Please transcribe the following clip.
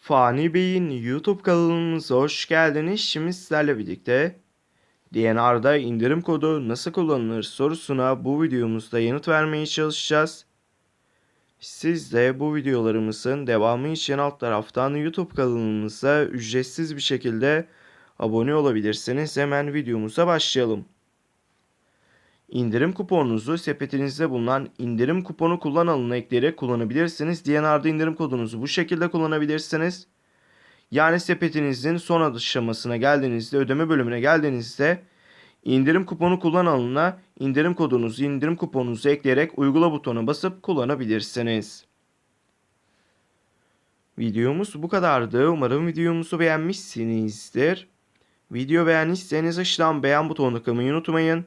Fani Bey'in YouTube kanalımıza hoş geldiniz. Şimdi sizlerle birlikte DNR'da indirim kodu nasıl kullanılır sorusuna bu videomuzda yanıt vermeye çalışacağız. Siz de bu videolarımızın devamı için alt taraftan YouTube kanalımıza ücretsiz bir şekilde abone olabilirsiniz. Hemen videomuza başlayalım. İndirim kuponunuzu sepetinizde bulunan indirim kuponu kullan alanına ekleyerek kullanabilirsiniz. DNR'da indirim kodunuzu bu şekilde kullanabilirsiniz. Yani sepetinizin son aşamasına geldiğinizde, ödeme bölümüne geldiğinizde indirim kuponu kullan alanına indirim kodunuzu, indirim kuponunuzu ekleyerek uygula butonuna basıp kullanabilirsiniz. Videomuz bu kadardı. Umarım videomuzu beğenmişsinizdir. Video beğendiyseniz aşağıdan beğen butonuna tıklamayı unutmayın.